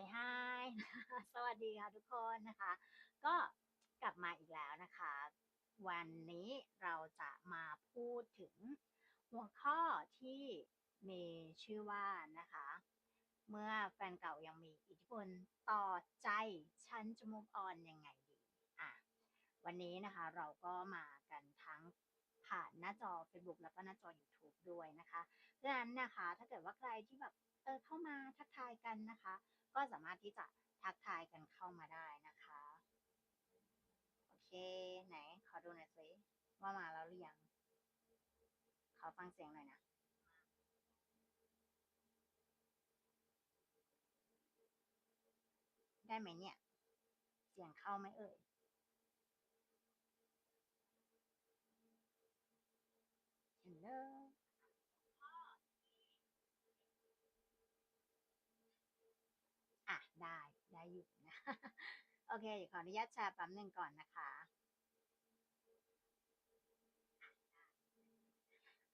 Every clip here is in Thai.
say hi สวัสดีค่ะทุกคนนะคะ ก็กลับมาอีกแล้วนะคะ วันนี้เราจะมาพูดถึงหัวข้อที่มีชื่อว่านะคะ เมื่อแฟนเก่ายังมีอิทธิพลต่อใจฉันจะ move on ยังไงดีอะวันนี้นะคะเราก็มากันทั้ง ผ่านหน้าจอ Facebook แล้วก็หน้าจอ YouTube ด้วยนะคะดังนั้นนะคะ ถ้าเกิดว่าใครที่แบบเออเข้ามาทักทายกันนะคะ ก็สามารถที่จะทักทายกันเข้ามาได้นะคะ โอเค ไหน ขอดูหน่อยสิว่ามาแล้วหรือยัง ขอฟังเสียงหน่อยนะได้ไหมเนี่ย เสียงเข้าไหมเอ่ย Hello อะ ได้ ได้อยู่นะ โอเคขออนุญาตแชร์แป๊บหนึ่งก่อนนะคะ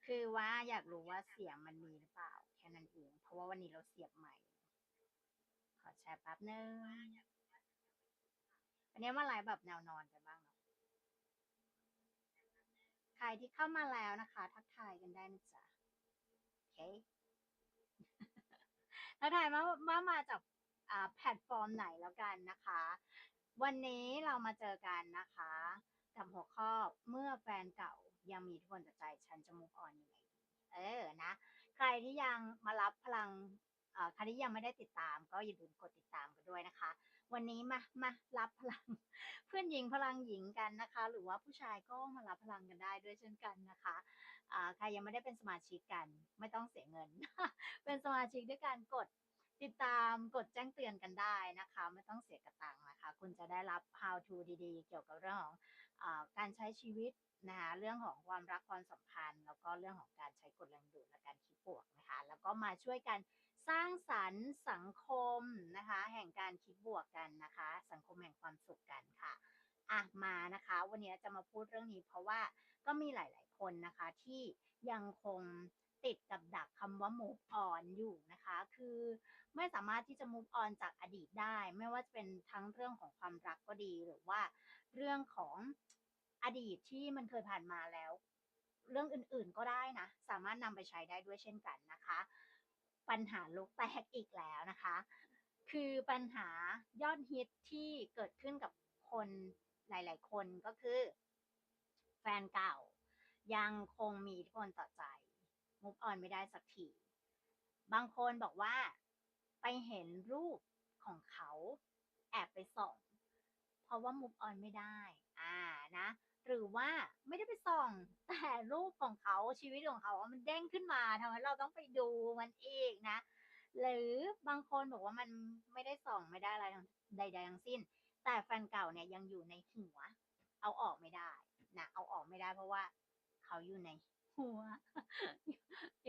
คือว่าอยากรู้ว่าเสียงมันมีหรือเปล่า แค่นั้นเอง เพราะว่าวันนี้เราเสียบใหม่ ขอแชร์แป๊บหนึ่งวันนี้มาไลฟ์แบบแนวนอนกันบ้างเนาะ ใครที่เข้ามาแล้วนะคะ ทักทายกันได้นะจ๊ะโอเคทักทายมามามาจากอ่าแพลตฟอร์มไหนแล้วกันนะคะ วันนี้เรามาเจอกันนะคะ กับหัวข้อเมื่อแฟนเก่ายังมีทธิพลต่อใจฉันจะ move on ยังไงเออนะ ใครที่ยังมารับพลัง ใครที่ยังไม่ได้ติดตาม ก็อย่าลืมกดติดตามกันด้วยนะคะ วันนี้มามารับพลัง เพื่อนหญิงพลังหญิงกันนะคะ หรือว่าผู้ชายก็มารับพลังกันได้ด้วยเช่นกันนะคะใครยังไม่ได้เป็นสมาชิกกัน ไม่ต้องเสียเงิน เป็นสมาชิกด้วยการกดติดตามกดแจ้งเตือนกันได้นะคะ ไม่ต้องเสียกระตังค์นะคะ คุณจะได้รับ how to ดีๆ เกี่ยวกับเรื่องของอการใช้ชีวิตนะคะเรื่องของความรักความสัมพันธ์ แล้วก็เรื่องของการใช้กฎแรงดูดและการคิดบวกนะคะ แล้วก็มาช่วยกัน สร้างสรรค์สังคมนะคะ แห่งการคิดบวกกันนะคะ สังคมแห่งความสุขกันค่ะอะมานะคะ วันนี้จะมาพูดเรื่องนี้เพราะว่าก็มีหลาย ๆ คนนะคะที่ยังคงติดกับดักคำว่า move on อยู่นะคะ คือไม่สามารถที่จะ move on จากอดีตได้ ไม่ว่าจะเป็นทั้งเรื่องของความรักก็ดี หรือว่าเรื่องของอดีตที่มันเคยผ่านมาแล้ว เรื่องอื่นๆก็ได้นะ สามารถนำไปใช้ได้ด้วยเช่นกันนะคะ ปัญหาโลกแตกอีกแล้วนะคะ คือปัญหายอดฮิตที่เกิดขึ้นกับคนหลาย ๆ คนก็คือ แฟนเก่า ยังคงมีอิทธิพลต่อใจ move on ไม่ได้สักที บางคนบอกว่าไปเห็นรูปของเขา แอบไปส่อง เพราะว่า move on ไม่ได้ อ่านะ หรือว่าไม่ได้ไปส่องแต่รูปของเขาชีวิตของเขาอะมันเด้งขึ้นมาทำให้เราต้องไปดูมันอีกนะ หรือบางคนบอกว่ามันไม่ได้ส่องไม่ได้อะไรใดๆทั้งสิ้น แต่แฟนเก่าเนี่ยยังอยู่ในหัว เอาออกไม่ได้นะเอาออกไม่ได้เพราะว่าเขาอยู่ในหัว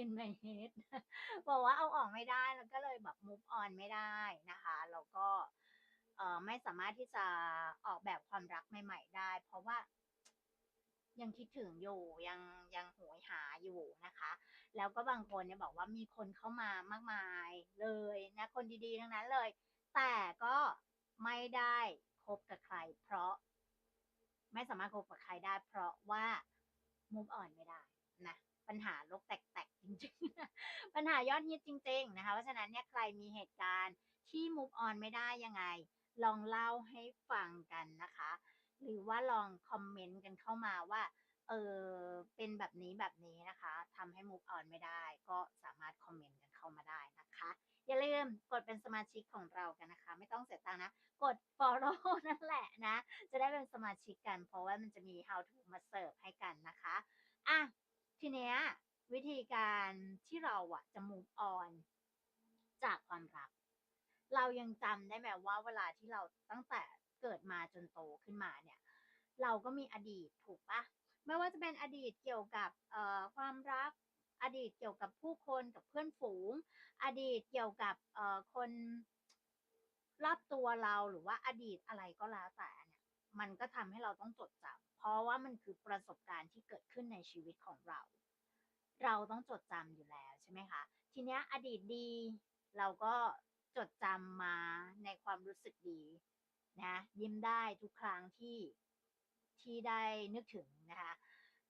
in my head บอกว่าเอาออกไม่ได้แล้วก็เลยแบบ move on ไม่ได้นะคะแล้วก็ไม่สามารถที่จะออกแบบความรักใหม่ ๆ ได้ เพราะว่า ยังคิดถึงอยู่ยังยังโหยหาอยู่นะคะ แล้วก็บางคนเนี่ยบอกว่ามีคนเข้ามามากมายเลยนะ คนดีๆทั้งนั้นเลย แต่ก็ไม่ได้คบกับใคร เพราะ ไม่สามารถคบกับใครได้ เพราะว่า move on ไม่ได้นะปัญหาโลกแตกๆจริงๆ ปัญหายอดฮิตจริง ๆ นะคะ เพราะฉะนั้นเนี่ยใครมีเหตุการณ์ที่ move on ไม่ได้ยังไง ลองเล่าให้ฟังกันนะคะ หรือว่าลองคอมเมนต์กันเข้ามาว่า เออเป็นแบบนี้แบบนี้นะคะทำให้ move on ไม่ได้ ก็สามารถคอมเมนต์กันเข้ามาได้นะคะ อย่าลืมกดเป็นสมาชิกของเรากันนะคะ ไม่ต้องเสียตังค์นะ กด follow นั่นแหละนะ จะได้เป็นสมาชิกกัน เพราะว่ามันจะมี how to มาเสิร์ฟให้กันนะคะอะทีเนี้ยวิธีการที่เราอะจะ move on จากความรัก เรายังจำได้ไหมว่าเวลาที่เราตั้งแต่ เกิดมาจนโตขึ้นมาเนี่ย เราก็มีอดีตถูกปะไม่ว่าจะเป็นอดีตเกี่ยวกับความรักอดีตเกี่ยวกับผู้คนกับเพื่อนฝูง อดีตเกี่ยวกับคนรอบตัวเราหรือว่าอดีตอะไรก็แล้วแต่เนี่ยมันก็ทำให้เราต้องจดจำเพราะว่ามันคือประสบการณ์ที่เกิดขึ้นในชีวิตของเรา เราต้องจดจำอยู่แล้วใช่ไหมคะทีเนี้ยอดีตดี เราก็จดจำมาในความรู้สึกดี นะยิ้มได้ทุกครั้งที่ที่ได้นึกถึงนะคะ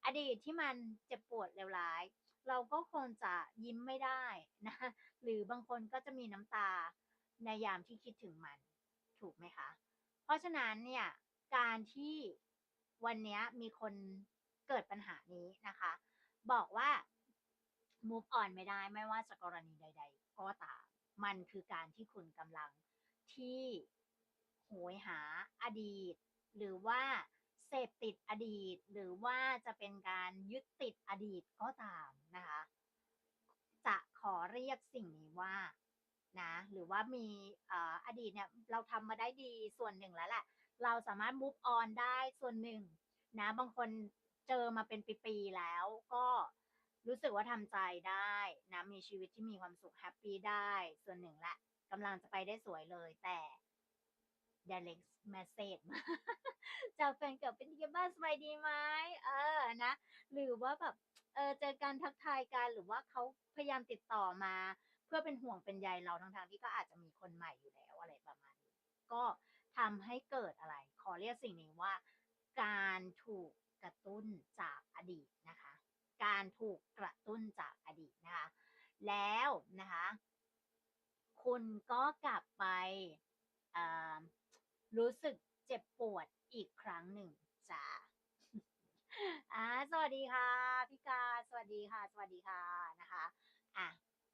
อดีตที่มันเจ็บปวดเลวร้าย เราก็คงจะยิ้มไม่ได้นะหรือบางคนก็จะมีน้ำตาในยามที่คิดถึงมันถูกไหมคะ เพราะฉะนั้นเนี่ยการที่วันนี้มีคนเกิดปัญหานี้นะคะ บอกว่า move on ไม่ได้ไม่ว่าจะกรณีใด ๆ ก็ตาม มันคือการที่คุณกำลังที่ โหยหาอดีต หรือว่าเสพติดอดีต หรือว่าจะเป็นการยึดติดอดีตก็ตามนะคะ จะขอเรียกสิ่งนี้ว่านะหรือว่ามีอดีตเนี่ยเราทำมาได้ดีส่วนหนึ่งแล้วแหละ เราสามารถ move on ได้ส่วนหนึ่งนะบางคนเจอมาเป็นปีๆแล้วก็รู้สึกว่าทำใจได้นะมีชีวิตที่มีความสุขแฮปปี้ได้ส่วนหนึ่งละกำลังจะไปได้สวยเลยแต่ direct message มาจากแฟนเก่าเป็นยังไงบ้างสบายดีไหมเออนะหรือว่าแบบเออเจอการทักทายกันหรือว่าเขาพยายามติดต่อมา เพื่อเป็นห่วงเป็นใยเราทั้งๆที่ก็อาจจะมีคนใหม่อยู่แล้วอะไรประมาณนี้ ก็ทำให้เกิดอะไร ขอเรียกสิ่งนี้ว่า การถูกกระตุ้นจากอดีตนะคะ การถูกกระตุ้นจากอดีตนะคะ แล้วนะคะ คุณก็กลับไปอ่า รู้สึกเจ็บปวดอีกครั้งหนึ่งจ้าอ่าสวัสดีค่ะพี่กาสวัสดีค่ะ สวัสดีค่ะนะคะอะ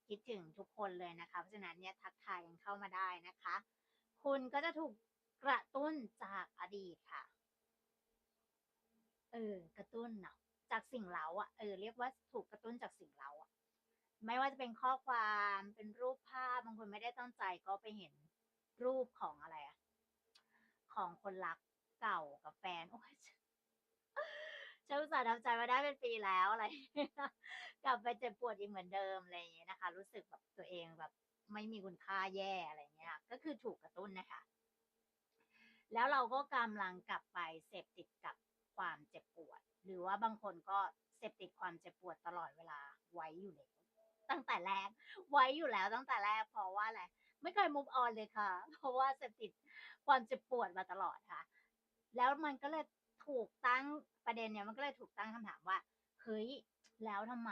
คิดถึงทุกคนเลยนะคะ เพราะฉะนั้นเนี่ยทักทายกันเข้ามาได้นะคะ คุณก็จะถูกกระตุ้นจากอดีตค่ะ เออกระตุ้นเนาะจากสิ่งเร้าอะเออเรียกว่าถูกกระตุ้นจากสิ่งเร้าอะไม่ว่าจะเป็นข้อความเป็นรูปภาพบางคนไม่ได้ตั้งใจก็ไปเห็นรูปของอะไรอะ ของคนรักเก่ากับแฟนโอ้ยฉันอุตส่าห์ทำใจมาได้เป็นปีแล้วอะไร กลับไปเจ็บปวดอีกเหมือนเดิมอะไรอย่างเงี้ยนะคะ รู้สึกแบบตัวเองแบบไม่มีคุณค่าแย่อะไรเงี้ย ก็คือถูกกระตุ้นนะคะ แล้วเราก็กำลังกลับไปเสพติดกับความเจ็บปวด หรือว่าบางคนก็เสพติดความเจ็บปวดตลอดเวลาไว้อยู่แล้วตั้งแต่แรกไว้อยู่แล้วตั้งแต่แรกเพราะว่าอะไร ไม่เคย move on เลยค่ะ เพราะว่าเสพติดความเจ็บปวดมาตลอดค่ะ แล้วมันก็เลยถูกตั้งประเด็นเนี่ยมันก็เลยถูกตั้งคำถามว่าเฮ้ยแล้วทำไม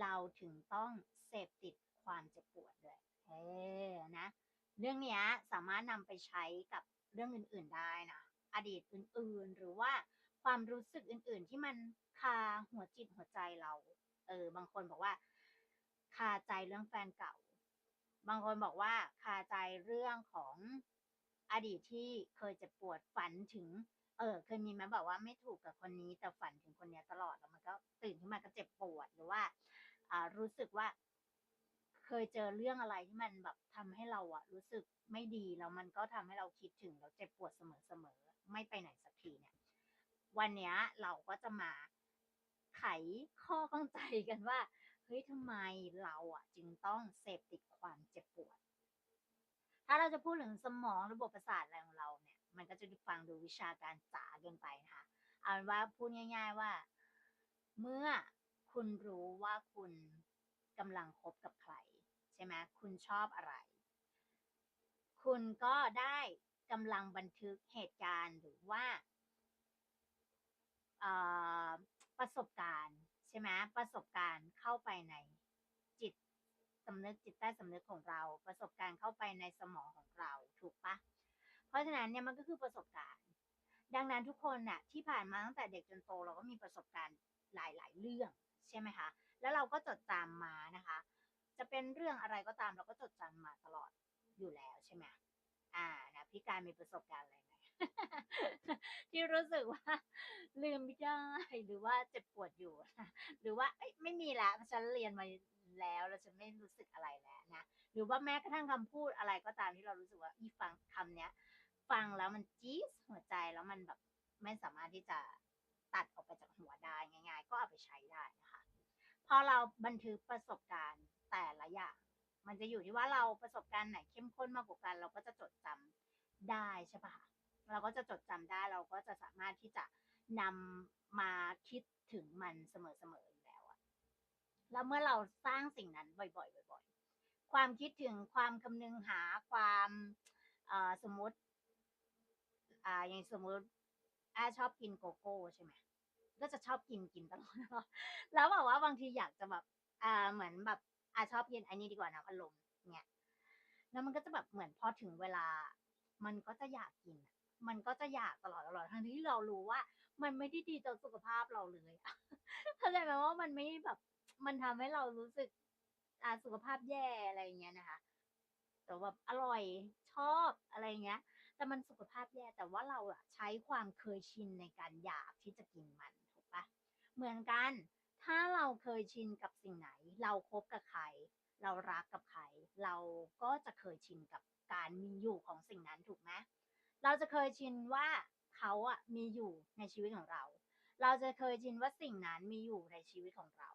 เราถึงต้องเสพติดความเจ็บปวดด้วยเออนะ เรื่องนี้สามารถนำไปใช้กับเรื่องอื่น ๆได้นะอดีตอื่นๆ หรือว่าความรู้สึกอื่น ๆ ที่มันคาหัวจิตหัวใจเรา เออ บางคนบอกว่า คาใจเรื่องแฟนเก่า บางคนบอกว่าคาใจเรื่องของอดีตที่เคยเจ็บปวดฝันถึง เออ เคยมีไหมแบบว่าไม่ถูกกับคนนี้ แต่ฝันถึงคนนี้ตลอดแล้วมันก็ตื่นขึ้นมาก็เจ็บปวดหรือว่า อ่า รู้สึกว่า เคยเจอเรื่องอะไรที่มันแบบทำให้เราอะรู้สึกไม่ดีแล้วมันก็ทำให้เราคิดถึงแล้วเจ็บปวดเสมอๆไม่ไปไหนสักทีเนี่ย วันนี้เราก็จะมาไขข้อข้องใจกันว่า ฮ้ยทำไมเราอะ จึงต้องเสพติดความเจ็บปวด ถ้าเราจะพูดถึงสมองระบบประสาทอะไรของเราเนี่ย มันก็จะฟังดูวิชาการจ๋าเกินไปนะคะเอาเป็นว่าพูดง่าย ๆว่า เมื่อคุณรู้ว่าคุณกำลังคบกับใคร ใช่ไหมคุณชอบอะไร คุณก็ได้กำลังบันทึกเหตุการณ์หรือว่าประสบการณ์ ช่ไหมประสบการณ์เข้าไปในจิตสำนึกจิตใต้สำนึกของเรา ประสบการณ์เข้าไปในสมองของเราถูกปะเพราะฉะนั้นเนี่ยมันก็คือประสบการณ์ ดังนั้นทุกคนน่ะที่ผ่านมาตั้งแต่เด็กจนโตเราก็มีประสบการณ์หลาย ๆ เรื่องใช่ไหมคะแล้วเราก็จดจำมานะคะ จะเป็นเรื่องอะไรก็ตามเราก็จดจำมาตลอดอยู่แล้วใช่ไหมอ่านะพี่การมีประสบการณ์อะไรไหม ที่รู้สึกว่า ลืมไม่ได้หรือว่าเจ็บปวดอยู่หรือว่าเอ้ยไม่มีล้วฉันเรียนมาแล้วแล้วฉันไม่รู้สึกอะไรแล้วนะหรือว่าแม้กระทั่งคำพูดอะไรก็ตามที่เรารู้สึกว่าอีฟังคำเนี้ย ฟังแล้วมันจี๊ดหัวใจแล้วมันแบบไม่สามารถที่จะตัดออกไปจากหัวได้ง่าย ๆ ก็เอาไปใช้ได้นะคะพอเราบันทึกประสบการณ์แต่ละอย่างมันจะอยู่ที่ว่าเราประสบการณ์ไหนเข้มข้นมากกว่ากัน เราก็จะจดจำได้ใช่ปะ เราก็จะจดจำได้เราก็จะสามารถที่จะนำมาคิดถึงมันเสมอๆอยู่แล้วอะแล้วเมื่อเราสร้างสิ่งนั้นบ่อยๆบ่อย ๆ ความคิดถึงความคำนึงหาความสมมติอ่าอย่างสมมติอาชอบกินโกโก้ใช่ไหมก็จะชอบกินกินตลอดแล้วแบบว่าบางทีอยากจะแบบอ่าเหมือนแบบอาชอบกินไอ้นี่ดีกว่าน้ำอัดลมเนี่ยแล้วมันก็จะแบบเหมือนพอถึงเวลา มันก็จะอยากกินอะ มันก็จะอยากตลอดตลอดทั้งที่เรารู้ว่า มันไม่ได้ดีต่อสุขภาพเราเลยเข้าใจไหมว่ามันไม่แบบ มันทำให้เรารู้สึกอ่าสุขภาพแย่อะไรเงี้ยนะคะแต่แบบอร่อยชอบอะไรเงี้ย แต่มันสุขภาพแย่แต่ว่าเราอะใช้ความเคยชินในการอยากที่จะกินมันถูกปะเหมือนกัน ถ้าเราเคยชินกับสิ่งไหน เราคบกับใคร เรารักกับใคร เราก็จะเคยชินกับการมีอยู่ของสิ่งนั้นถูกไหม เราจะเคยชินว่าเขาอะมีอยู่ในชีวิตของเรา เราจะเคยชินว่าสิ่งนั้นมีอยู่ในชีวิตของเรา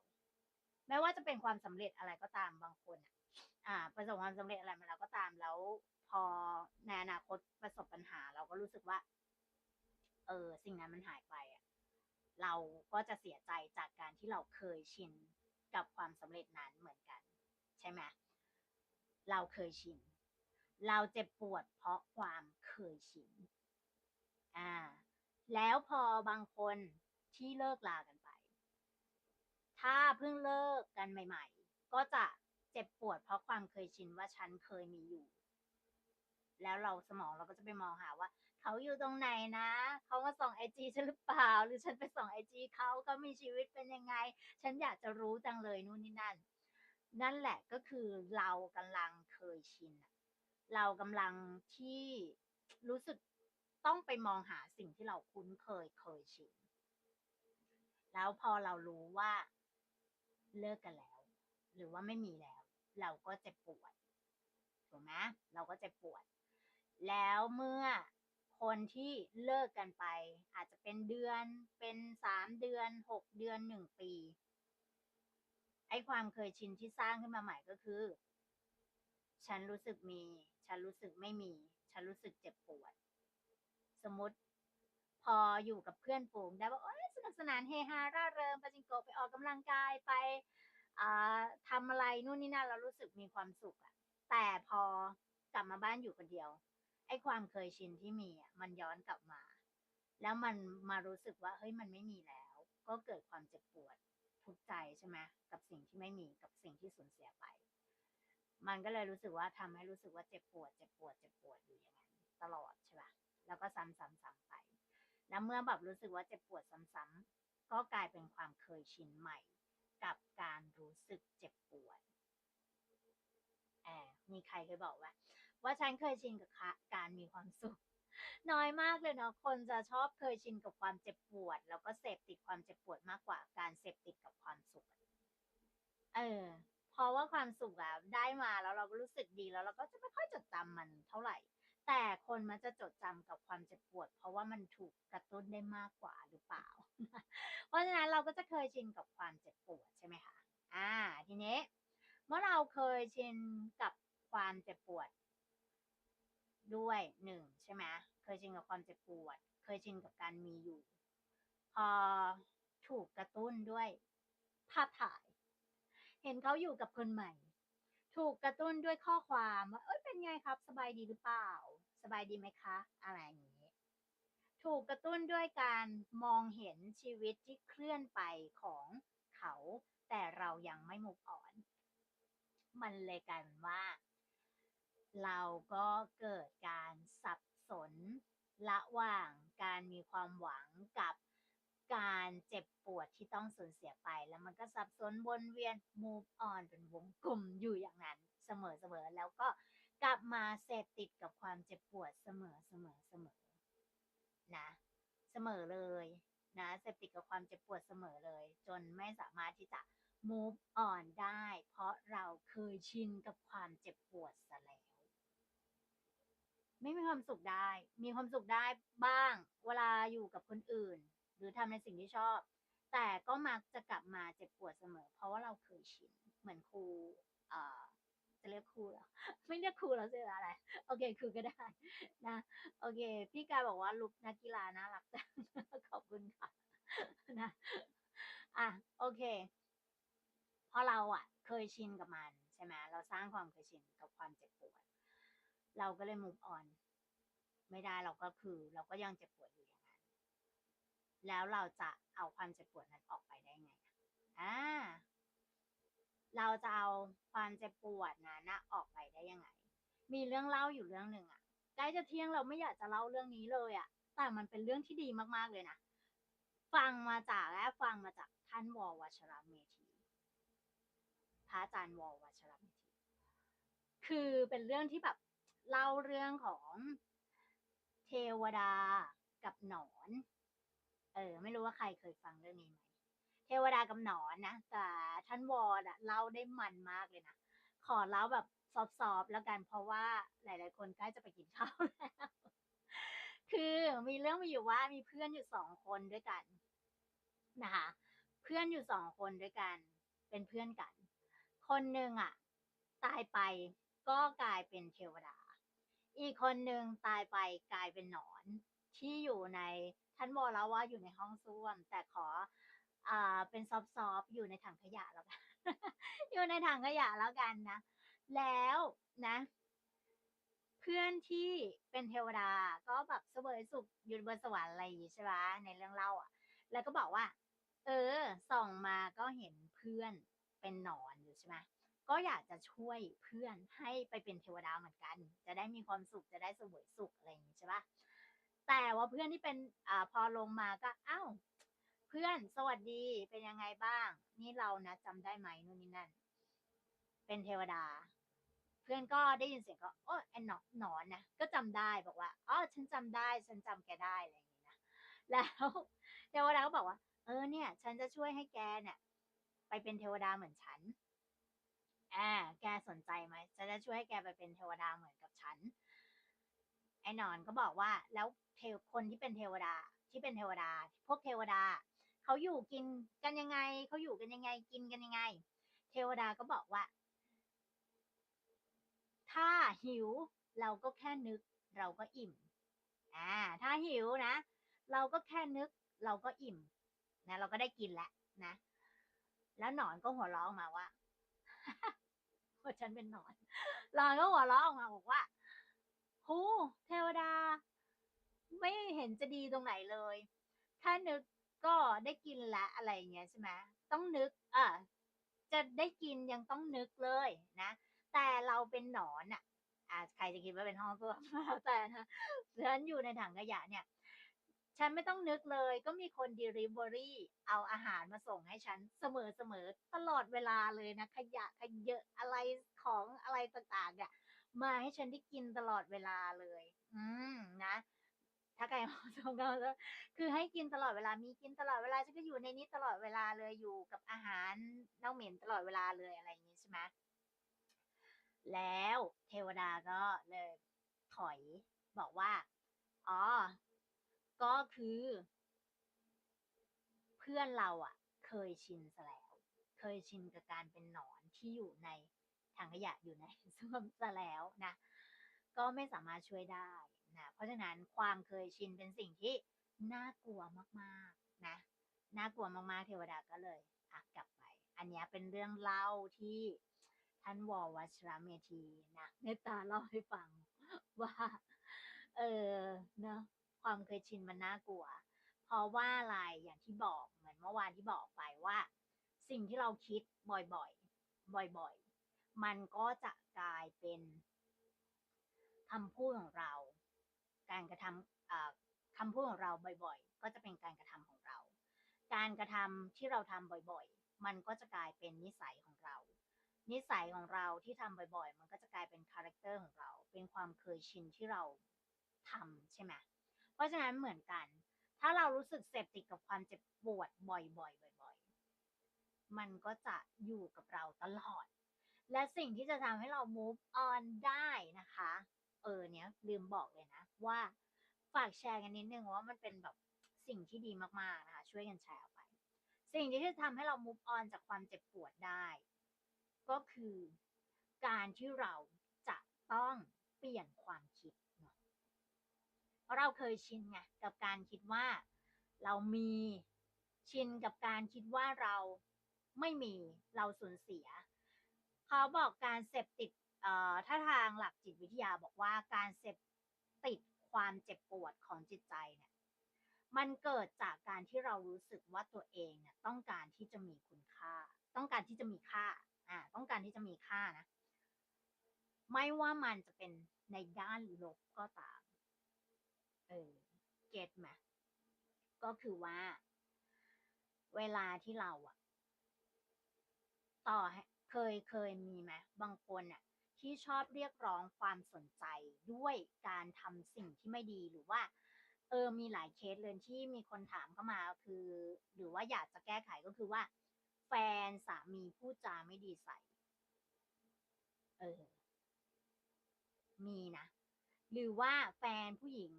ไม่ว่าจะเป็นความสำเร็จอะไรก็ตามบางคนอะอ่า ประสบความสำเร็จอะไรมาแล้วก็ตามแล้ว พอในอนาคตประสบปัญหา เราก็รู้สึกว่า เออ สิ่งนั้นมันหายไปอะเราก็จะเสียใจจากการที่เราเคยชินกับความสำเร็จนั้นเหมือนกัน ใช่ไหมเราเคยชิน เราเจ็บปวดเพราะความเคยชินอ่า แล้วพอบางคนที่เลิกลากันไป ถ้าเพิ่งเลิกกันใหม่ ๆ ก็จะเจ็บปวดเพราะความเคยชินว่าฉันเคยมีอยู่ แล้วเราสมองเราก็จะไปมองหาว่าเขาอยู่ตรงไหนนะ เขามาส่องไอจีฉันหรือเปล่า หรือฉันไปส่องไอจีเขาเขามีชีวิตเป็นยังไง ฉันอยากจะรู้จังเลยนู่นนี่นั่น นั่นแหละก็คือเรากำลังเคยชินอะ เรากำลังที่รู้สึกต้องไปมองหาสิ่งที่เราคุ้นเคยเคยชิน แล้วพอเรารู้ว่าเลิกกันแล้ว หรือว่าไม่มีแล้ว เราก็เจ็บปวดถูกไหมเราก็เจ็บปวด แล้วเมื่อคนที่เลิกกันไป อาจจะเป็นเดือนเป็นสามเดือนหกเดือนหนึ่งปีไอ้ความเคยชินที่สร้างขึ้นมาใหม่ก็คือ ฉันรู้สึกมี ฉันรู้สึกไม่มี ฉันรู้สึกเจ็บปวด สมมติ พออยู่กับเพื่อนฝูงได้ว่าโอ๊ยสนุกสนานเฮฮาร่าเริงปาจิงโกไปออกกำลังกายไปอ่าทำอะไรนู่นนี่นั่นเรารู้สึกมีความสุขอะแต่พอกลับมาบ้านอยู่คนเดียว ไอ้ความเคยชินที่มีอะมันย้อนกลับมา แล้วมันมารู้สึกว่าเฮ้ยมันไม่มีแล้ว ก็เกิดความเจ็บปวดทุกข์ใจใช่ไหมกับสิ่งที่ไม่มีกับสิ่งที่สูญเสียไป มันก็เลยรู้สึกว่าทำให้รู้สึกว่าเจ็บปวดเจ็บปวดเจ็บปวดอยู่อย่างนั้นตลอดใช่ปะแล้วก็ซ้ำๆๆไป แล้วเมื่อแบบรู้สึกว่าเจ็บปวดซ้ำๆก็กลายเป็นความเคยชินใหม่ กับการรู้สึกเจ็บปวดแอบมีใครเคยบอกว่า ว่าฉันเคยชินกับการมีความสุข น้อยมากเลยเนาะคนจะชอบเคยชินกับความเจ็บปวด แล้วก็เสพติดความเจ็บปวดมากกว่าการเสพติดกับความสุข เออ เพราะว่าความสุขอะได้มาแล้วเราก็รู้สึกดีแล้วเราก็จะไม่ค่อยจดจำมันเท่าไหร่ แต่คนมันจะจดจำกับความเจ็บปวด เพราะว่ามันถูกกระตุ้นได้มากกว่าหรือเปล่า เพราะฉะนั้นเราก็จะเคยชินกับความเจ็บปวดใช่ไหมคะอ่าทีนี้เมื่อเราเคยชินกับความเจ็บปวด ด้วยหนึ่งใช่ไหมเคยชินกับความเจ็บปวด เคยชินกับการมีอยู่ พอถูกกระตุ้นด้วยภาพถ่าย ห็นเขาอยู่กับคนใหม่ ถูกกระตุ้นด้วยข้อความว่าเอ้ยเป็นไงครับ สบายดีหรือเปล่า สบายดีไหมคะ อะไรอย่างนี้ ถูกกระตุ้นด้วยการมองเห็นชีวิตที่เคลื่อนไปของเขา แต่เรายังไม่มุกอ่อน มันเลยกลายเป็นว่า เราก็เกิดการสับสนระหว่างการมีความหวังกับ การเจ็บปวดที่ต้องสูญเสียไป แล้วมันก็สับสนวนเวียน move on เป็นวงกลมอยู่อย่างนั้นเสมอเสมอแล้วก็กลับมาเสพติดกับความเจ็บปวดเสมอเสมอเสมอนะเสมอเลยนะเสพติดกับความเจ็บปวดเสมอเลย จนไม่สามารถที่จะ move on ได้ เพราะเราเคยชินกับความเจ็บปวดซะแล้ว ไม่มีความสุขได้ มีความสุขได้บ้าง เวลาอยู่กับคนอื่น หรือทำในสิ่งที่ชอบ แต่ก็มักจะกลับมาเจ็บปวดเสมอ เพราะว่าเราเคยชินเหมือนครูเอ่อจะเรียกครูหรอไม่เรียกครูแล้วจะเรียกอะไร โอเคครูก็ได้นะ โอเค พี่กายบอกว่าลุกนักกีฬาน่ารักจังขอบคุณค่ะนะอะโอเคเพราะเราอะ เคยชินกับมันใช่ไหมเราสร้างความเคยชินกับความเจ็บปวด เราก็เลย move on ไม่ได้เราก็คือ เราก็ยังเจ็บปวดอยู่ แล้วเราจะเอาความเจ็บปวดนั้นออกไปได้ไงอะอ่าเราจะเอาความเจ็บปวดนั้นนะออกไปได้ยังไง มีเรื่องเล่าอยู่เรื่องหนึ่งอะใกล้จะเที่ยงเราไม่อยากจะเล่าเรื่องนี้เลยอะแต่มันเป็นเรื่องที่ดีมากๆเลยนะ ฟังมาจากและฟังมาจากท่านววชรเมธีพระอาจารย์ววชรเมธีคือเป็นเรื่องที่แบบเล่าเรื่องของเทวดากับหนอน เออ ไม่รู้ว่าใครเคยฟังเรื่องนี้ไหม เทวดากับหนอนนะ แต่ท่านวอดอะเล่าได้มันมากเลยนะ ขอเล่าแบบซอฟๆแล้วกันเพราะว่าหลาย ๆ คนใกล้จะไปกินข้าวแล้ว คือมีเรื่องมีอยู่ว่ามีเพื่อนอยู่สองคนด้วยกันนะคะ เพื่อนอยู่สองคนด้วยกัน เป็นเพื่อนกัน คนหนึ่งอะ ตายไปก็กลายเป็นเทวดา อีกคนหนึ่งตายไปกลายเป็นหนอนที่อยู่ใน ท่านบอกแล้วว่าอยู่ในห้องส้วม แต่ขออ่าเป็นซอฟๆอยู่ในถังขยะแล้วกัน อยู่ในถังขยะแล้วกันนะ แล้วนะ เพื่อนที่เป็นเทวดาก็แบบเสวยสุขอยู่บนสวรรค์อะไรอย่างงี้ใช่ไหมในเรื่องเล่าอะ แล้วก็บอกว่า เออ ส่องมาก็เห็นเพื่อนเป็นหนอนอยู่ใช่ไหมก็อยากจะช่วยเพื่อนให้ไปเป็นเทวดาเหมือนกัน จะได้มีความสุขจะได้เสวยสุขอะไรอย่างงี้ใช่ปะ แต่ว่าเพื่อนที่เป็นอ่าพอลงมาก็อ้าวเพื่อนสวัสดีเป็นยังไงบ้าง นี่เรานะจำได้ไหมนู่นนี่นั่น เป็นเทวดา เพื่อนก็ได้ยินเสียงก็โอ้ไอ้หนอนหนอนนะก็จำได้บอกว่าอ๋อฉันจำได้ฉันจำแกได้อะไรอย่างงี้นะแล้วเทวดาก็บอกว่า เออเนี่ย ฉันจะช่วยให้แกเนี่ยไปเป็นเทวดาเหมือนฉันอ่าแกสนใจไหมฉันจะช่วยให้แกไปเป็นเทวดาเหมือนกับฉันไอ้นอนก็บอกว่าแล้ว เทวคนที่เป็นเทวดา ที่เป็นเทวดา พวกเทวดาเขาอยู่กินกันยังไงเขาอยู่กันยังไงกินกันยังไง เทวดาก็บอกว่า ถ้าหิวเราก็แค่นึก เราก็อิ่มอ่าถ้าหิวนะ เราก็แค่นึก เราก็อิ่มนะเราก็ได้กินแล้วนะ แล้วหนอนก็หัวเราะออกมาว่าว่าฉันเป็นหนอนหนอนก็หัวเราะออกมาบอกว่าหูเทวดา ไม่เห็นจะดีตรงไหนเลย ถ้านึกก็ได้กินละอะไรอย่างเงี้ยใช่ไหมต้องนึกอะจะได้กินยังต้องนึกเลยนะ แต่เราเป็นหนอนอะอ่าใครจะคิดว่าเป็นห้องส้วมแล้วแต่นะฉันอยู่ในถังขยะเนี่ย ฉันไม่ต้องนึกเลย ก็มีคน delivery เอาอาหารมาส่งให้ฉันเสมอเสมอตลอดเวลาเลยนะ ขยะขยะอะไรของอะไรต่างๆเนี่ยมาให้ฉันได้กินตลอดเวลาเลย อืมนะ ถ้าใครมองตรงกันแล้วคือให้กินตลอดเวลา มีกินตลอดเวลาฉันก็อยู่ในนี้ตลอดเวลาเลย อยู่กับอาหารเน่าเหม็นตลอดเวลาเลยอะไรอย่างงี้ใช่ไหมแล้วเทวดาก็เลยถอยบอกว่า อ๋อ ก็คือ เพื่อนเราอะ เคยชินซะแล้ว เคยชินกับการเป็นหนอนที่อยู่ในถังขยะอยู่ในส้วมซะแล้วนะ ก็ไม่สามารถช่วยได้ นะ เพราะฉะนั้นความเคยชินเป็นสิ่งที่น่ากลัวมากๆนะ น่ากลัวมากๆ เทวดาก็เลยอะกลับไป อันนี้เป็นเรื่องเล่าที่ท่านววัชรเมธีนะเมตตาเล่าให้ฟังว่า เออเนอะความเคยชินมันน่ากลัว เพราะว่าอะไรอย่างที่บอกเหมือนเมื่อวานที่บอกไปว่า สิ่งที่เราคิดบ่อยๆ บ่อยๆ มันก็จะกลายเป็นคำพูดของเรา การกระทำคำพูดของเราบ่อยๆ ก็จะเป็นการกระทำของเรา การกระทำที่เราทำบ่อยๆ มันก็จะกลายเป็นนิสัยของเรา นิสัยของเราที่ทำบ่อยๆ มันก็จะกลายเป็นคาแรคเตอร์ของเรา เป็นความเคยชินที่เราทำใช่ไหมเพราะฉะนั้นเหมือนกัน ถ้าเรารู้สึกเสพติดกับความเจ็บปวดบ่อยๆ บ่อยๆ มันก็จะอยู่กับเราตลอด และสิ่งที่จะทำให้เรา move on ได้นะคะ เออเนี้ยลืมบอกเลยนะ ว่าฝากแชร์กันนิดนึงว่ามันเป็นแบบสิ่งที่ดีมากๆนะคะ ช่วยกันแชร์ออกไป สิ่งที่จะทำให้เรา move on จากความเจ็บปวดได้ ก็คือการที่เราจะต้องเปลี่ยนความคิดเนาะเพราะเราเคยชินไงกับการคิดว่าเรามีชินกับการคิดว่าเราไม่มีเราสูญเสีย เขาบอกการเสพติด ถ้าทางหลักจิตวิทยาบอกว่าการเสพติดความเจ็บปวดของจิตใจเนี่ยมันเกิดจากการที่เรารู้สึกว่าตัวเองเนี่ยต้องการที่จะมีคุณค่า ต้องการที่จะมีค่าอ่าต้องการที่จะมีค่านะ ไม่ว่ามันจะเป็นในด้านลบก็ตามเออเก็ตไหมก็คือว่า เวลาที่เราอะต่อเคยเคยมีไหมบางคนอะ ที่ชอบเรียกร้องความสนใจด้วยการทำสิ่งที่ไม่ดีหรือว่าเออมีหลายเคสเลยที่มีคนถามเข้ามาคือ หรือว่าอยากจะแก้ไขก็คือว่า แฟนสามีพูดจาไม่ดีใส่ เออ มีนะ หรือว่าแฟนผู้หญิง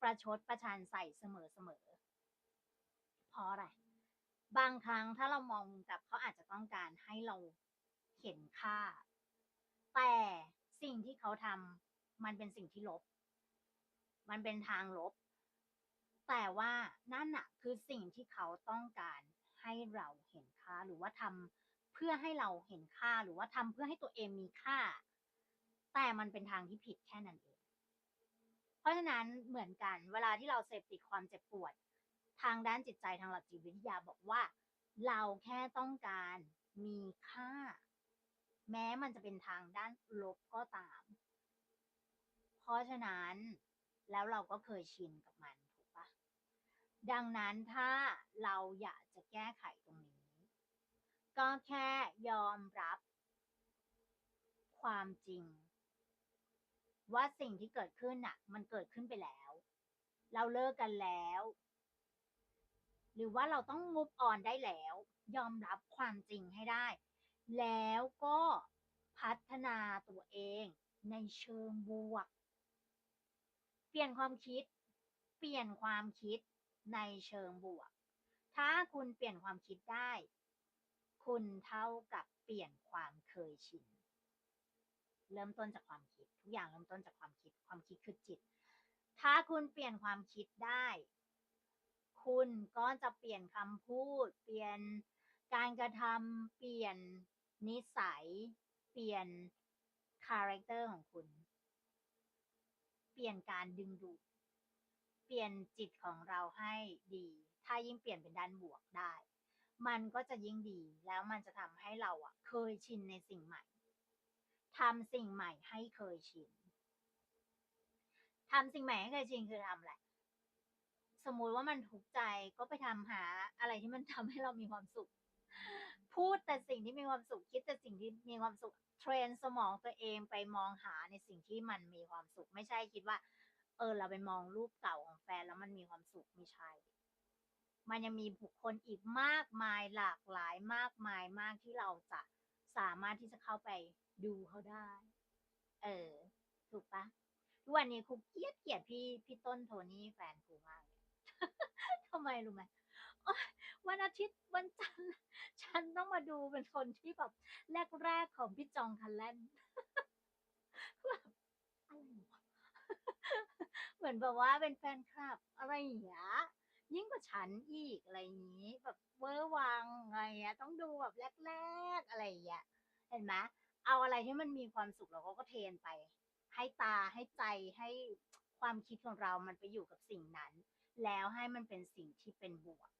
ประชดประชันใส่เสมอเสมอเพราะอะไร บางครั้งถ้าเรามองกลับเขาอาจจะต้องการให้เราเห็นค่า แต่สิ่งที่เขาทำมันเป็นสิ่งที่ลบ มันเป็นทางลบ แต่ว่านั่นน่ะคือสิ่งที่เขาต้องการให้เราเห็นค่าหรือว่าทำเพื่อให้เราเห็นค่าหรือว่าทำเพื่อให้ตัวเองมีค่า แต่มันเป็นทางที่ผิดแค่นั้นเอง เพราะฉะนั้นเหมือนกัน เวลาที่เราเสพติดความเจ็บปวด ทางด้านจิตใจทางหลักจิตวิทยาบอกว่า เราแค่ต้องการมีค่า แม้มันจะเป็นทางด้านลบก็ตาม เพราะฉะนั้นแล้วเราก็เคยชินกับมันถูกปะดังนั้นถ้าเราอยากจะแก้ไขตรงนี้ ก็แค่ยอมรับ ความจริง ว่าสิ่งที่เกิดขึ้นน่ะ มันเกิดขึ้นไปแล้ว เราเลิกกันแล้ว หรือว่าเราต้องมุฟออนได้แล้ว ยอมรับความจริงให้ได้ แล้วก็พัฒนาตัวเองในเชิงบวก เปลี่ยนความคิด เปลี่ยนความคิดในเชิงบวก ถ้าคุณเปลี่ยนความคิดได้ คุณเท่ากับเปลี่ยนความเคยชิน เริ่มต้นจากความคิด ทุกอย่างเริ่มต้นจากความคิด ความคิดคือจิต ถ้าคุณเปลี่ยนความคิดได้ คุณก็จะเปลี่ยนคำพูด เปลี่ยนการกระทำเปลี่ยน นิสัย เปลี่ยนคาแรคเตอร์ของคุณ เปลี่ยนการดึงดูด เปลี่ยนจิตของเราให้ดี ถ้ายิ่งเปลี่ยนเป็นด้านบวกได้ มันก็จะยิ่งดี แล้วมันจะทำให้เราอะเคยชินในสิ่งใหม่ทำสิ่งใหม่ให้เคยชินทำสิ่งใหม่ให้เคยชินคือทำอะไรสมมุติว่ามันทุกใจก็ไปทำหาอะไรที่มันทำให้เรามีความสุข พูดแต่สิ่งที่มีความสุขคิดแต่สิ่งที่มีความสุขเทรนสมองตัวเองไปมองหาในสิ่งที่มันมีความสุข ไม่ใช่คิดว่า เออ เราไปมองรูปเก่าของแฟนแล้วมันมีความสุขไม่ใช่ มันยังมีบุคคลอีกมากมายหลากหลายมากมายมากที่เราจะสามารถที่จะเข้าไปดูเขาได้ เออ ถูกปะทุกวันนี้ครูเกลียดเกลียดพี่พี่ต้นโทนี่แฟนครูมากทำไมรู้ไหม วันอาทิตย์วันจันทร์ฉันต้องมาดูเป็นคนที่แบบแรกๆของพี่จองคันแลนแบบอะไรเหมือนแบบว่าเป็นแฟนคลับอะไรอย่างเงี้ยยิ่งกว่าฉันอีกอะไรอย่างงี้ แบบเวอร์วังอะไรเงี้ยต้องดูแบบแรกๆอะไรอย่างเงี้ยเห็นไหมเอาอะไรที่มันมีความสุขเราก็เทนไป ให้ตาให้ใจให้ความคิดของเรามันไปอยู่กับสิ่งนั้น แล้วให้มันเป็นสิ่งที่เป็นบวก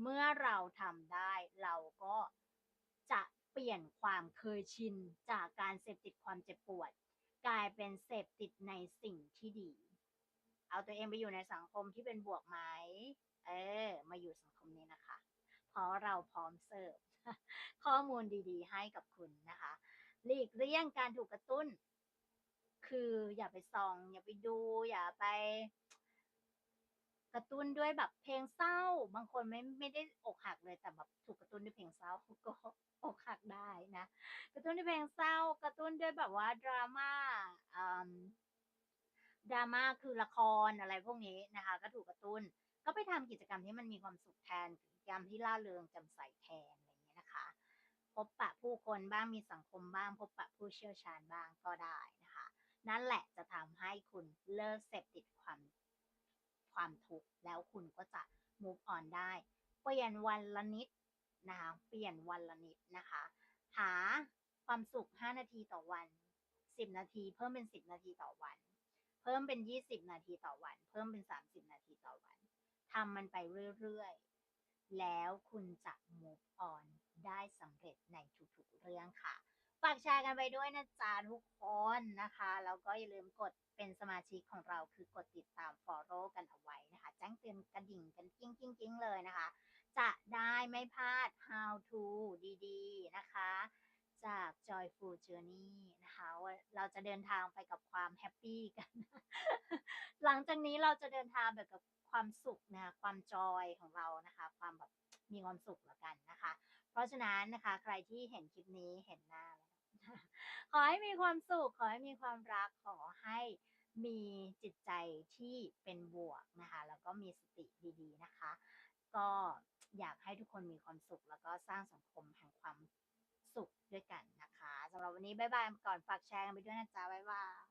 เมื่อเราทำได้เราก็จะเปลี่ยนความเคยชินจากการเสพติดความเจ็บปวด กลายเป็นเสพติดในสิ่งที่ดี เอาตัวเองไปอยู่ในสังคมที่เป็นบวกไหมเออ มาอยู่สังคมนี้นะคะ เพราะเราพร้อมเสิร์ฟข้อมูลดีๆ ให้กับคุณนะคะหลีกเลี่ยงการถูกกระตุ้น คืออย่าไปส่อง อย่าไปดู อย่าไป กระตุ้นด้วยแบบเพลงเศร้า บางคนไม่ไม่ได้อกหักเลยแต่แบบถูกกระตุ้นด้วยเพลงเศร้าก็อกหักได้นะ กระตุ้นด้วยเพลงเศร้า กระตุ้นด้วยแบบว่าดราม่าดราม่าคือละครอะไรพวกนี้นะคะ ก็ถูกกระตุ้น ก็ไปทำกิจกรรมที่มันมีความสุขแทนกิจกรรมที่ล่าเริงแจำใส่แทนอะไรอย่างเงี้ยนะคะ พบปะผู้คนบ้างมีสังคมบ้าง พบปะผู้เชี่ยวชาญบ้างก็ได้นะคะ นั่นแหละจะทำให้คุณเลิกเสพติดความ ความทุกข์แล้วคุณก็จะ move on ได้ เปลี่ยนวันละนิดนะคะ เปลี่ยนวันละนิดนะคะ หาความสุข 5 นาทีต่อวัน 10 นาที เพิ่มเป็น 10 นาทีต่อวัน เพิ่มเป็น 20 นาทีต่อวัน เพิ่มเป็น 30 นาทีต่อวันทำมันไปเรื่อยๆ แล้วคุณจะ move on ได้สำเร็จในทุกๆเรื่องค่ะ ฝากแชร์กันไปด้วยนะจ๊ะทุกคนนะคะ แล้วก็อย่าลืมกดเป็นสมาชิกของเราคือกดติดตาม follow กันเอาไว้นะคะ แจ้งเตือนกระดิ่งกันกิ้งกิ้งกิ้งเลยนะคะ จะได้ไม่พลาด how to ดีๆ นะคะ จาก joyful journey นะคะว่าเราจะเดินทางไปกับความแฮปปี้กัน หลังจากนี้เราจะเดินทางแบบกับความสุขนะคะความจอยของเรานะคะ ความแบบมีความสุขแล้วกันนะคะ เพราะฉะนั้นนะคะ ใครที่เห็นคลิปนี้เห็นหน้า ขอให้มีความสุข ขอให้มีความรัก ขอให้มีจิตใจที่เป็นบวกนะคะ แล้วก็มีสติดีๆนะคะ ก็อยากให้ทุกคนมีความสุข แล้วก็สร้างสังคมแห่งความสุขด้วยกันนะคะสำหรับวันนี้บ๊ายบายก่อนฝากแชร์กันไปด้วยนะจ๊ะบ๊ายบาย